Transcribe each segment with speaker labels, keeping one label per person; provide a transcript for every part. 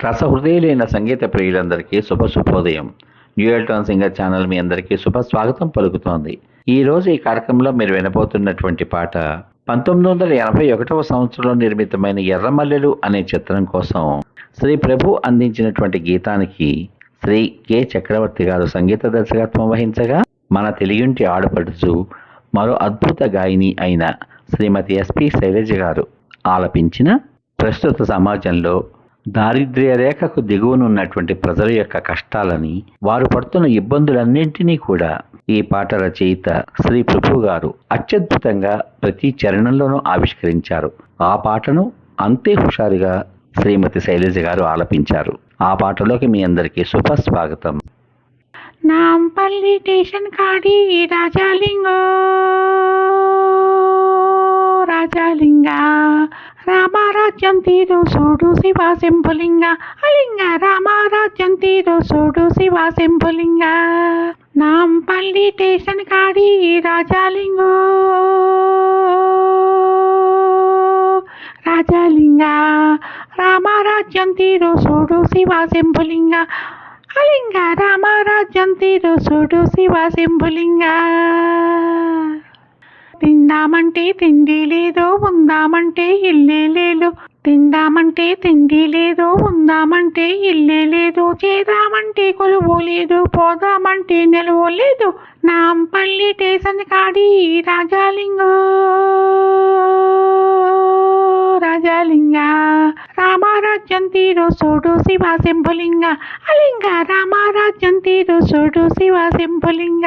Speaker 1: రసహృదయులైన సంగీత ప్రియులందరికీ శుభ శుభోదయం. డ్యూయల్ టోన్ సింగర్ ఛానల్ మీ అందరికీ శుభ స్వాగతం పలుకుతోంది. ఈ రోజు ఈ కార్యక్రమంలో మీరు వినబోతున్నటువంటి పాట పంతొమ్మిది వందల ఎనభై ఒకటవ సంవత్సరంలో నిర్మితమైన ఎర్రమల్లెలు అనే చిత్రం కోసం శ్రీ ప్రభు అందించినటువంటి గీతానికి శ్రీ కె. చక్రవర్తి గారు సంగీత దర్శకత్వం వహించగా మన తెలియంటి ఆడపడుచు మరో అద్భుత గాయని అయిన శ్రీమతి ఎస్పి శైలజ గారు ఆలపించిన ప్రస్తుత సమాజంలో దారిద్ర్య రేఖకు దిగువనున్నటువంటి ప్రజల యొక్క కష్టాలని వారు పడుతున్న ఇబ్బందులన్నింటినీ కూడా ఈ పాట రచయిత శ్రీ ప్రభు గారు అత్యద్భుతంగా ప్రతి చరణంలోనూ ఆవిష్కరించారు. ఆ పాటను అంతే హుషారుగా శ్రీమతి శైలజ గారు ఆలపించారు. ఆ పాటలోకి మీ అందరికీ శుభస్వాగతం
Speaker 2: నాంపల్లి స్టేషన్ కాడి రాజాలింగో రాజాలింగ. రామరాజ్యం తీరు చూడు శివ శంభులింగ అలింగ రామరాజ్యం తీరు చూడు శివ శంభులింగ నాంపల్లి స్టేషన్ కాడి రాజాలింగో రాజాలింగ రామరాజ్యం తీరు చూడు శివ శంభులింగ అలింగ రామరాజ్యం తీరు చూడు శివ శంభులింగ తిందామంటే తిండి లేదు ఉందామంటే ఇల్లే లేదు. తిందామంటే తిండి లేదు ఉందామంటే ఇల్లే లేదు. చేద్దామంటే కొలువు లేదు పోదామంటే నిలువ లేదు. నాంపల్లి స్టేషన్ కాడి రాజాలింగో. రాజాలింగ రామారాజ్యం తీరు సోడు శివ శంభులింగ. అలింగ రామారాజ్యం తీరు సోడు శివ శంభులింగ.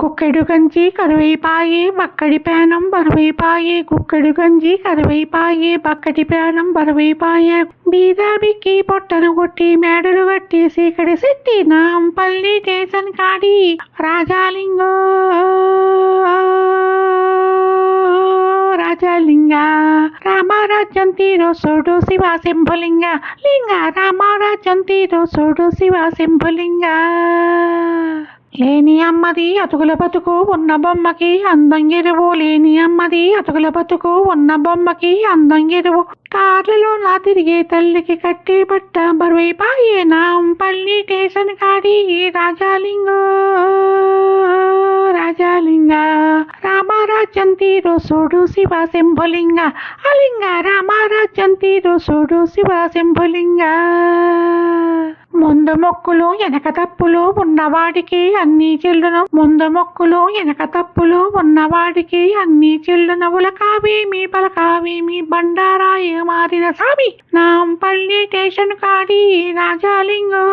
Speaker 2: గుక్కెడు గంజి కరువైపాయే బక్కడి పేనం బరువైపాయే గుక్కెడు గంజి కరువైపాయే బక్కడి పేనం బరువైపాయే. బీదాబిక్కి పొట్టను కొట్టి మేడలు కట్టి సీకడి సెట్టి నాంపల్లి స్టేషన్ కాడి. రాజాలింగో రాజాలింగ రామరాజ్యం తీరు సోడు శివ శంభులింగ. లింగ రామరాజ్యం తీరు సోడు శివ శంభులింగ. లేని అమ్మది అతుకుల బతుకు ఉన్న బొమ్మకి అందం ఎరువు. లేని అమ్మది అతుకుల బతుకు ఉన్న బొమ్మకి అందం ఎరువు. కార్లలో నా తిరిగే తల్లికి కట్టి బట్ట బరువైపాయే నాంపల్లి స్టేషన్ కాడి రాజాలింగో. రాజాలింగ రామరాజ్యం తీరు చూడు శివ శంభులింగ. అలింగ రామరాజ్యం తీరు శివ శంభులింగ. ముందు మొక్కులు వెనక తప్పులు ఉన్నవాడికి అన్ని చెల్లును ముందు మొక్కులు వెనక తప్పులు ఉన్నవాడికి అన్ని చెల్లునవుల కావేమి పలకావేమి బండారాయ మారిన సామి నాంపల్లి స్టేషన్ కాడి రాజాలింగో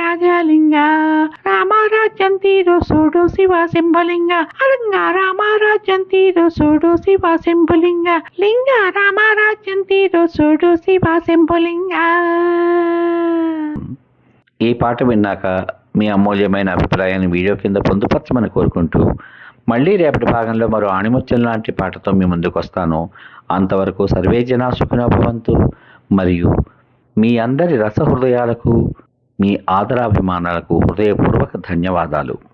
Speaker 2: రాజాలింగ రామారాజ్యం తీరు సూడు శివ శంభులింగ. అలంగ రామారాజ్యం తీరు సూడు శివ శంభులింగ. లింగ రామారాజ్యం తీరు సూడు శివ శంభులింగ.
Speaker 1: ఈ పాట విన్నాక మీ అమూల్యమైన అభిప్రాయాన్ని వీడియో కింద పొందుపరచమని కోరుకుంటూ మళ్ళీ రేపటి భాగంలో మరో ఆణిముత్యం లాంటి పాటతో మీ ముందుకు వస్తాను. అంతవరకు సర్వే జనా సుఖినో భవంతు. మరియు మీ అందరి రసహృదయాలకు మీ ఆదరాభిమానాలకు హృదయపూర్వక ధన్యవాదాలు.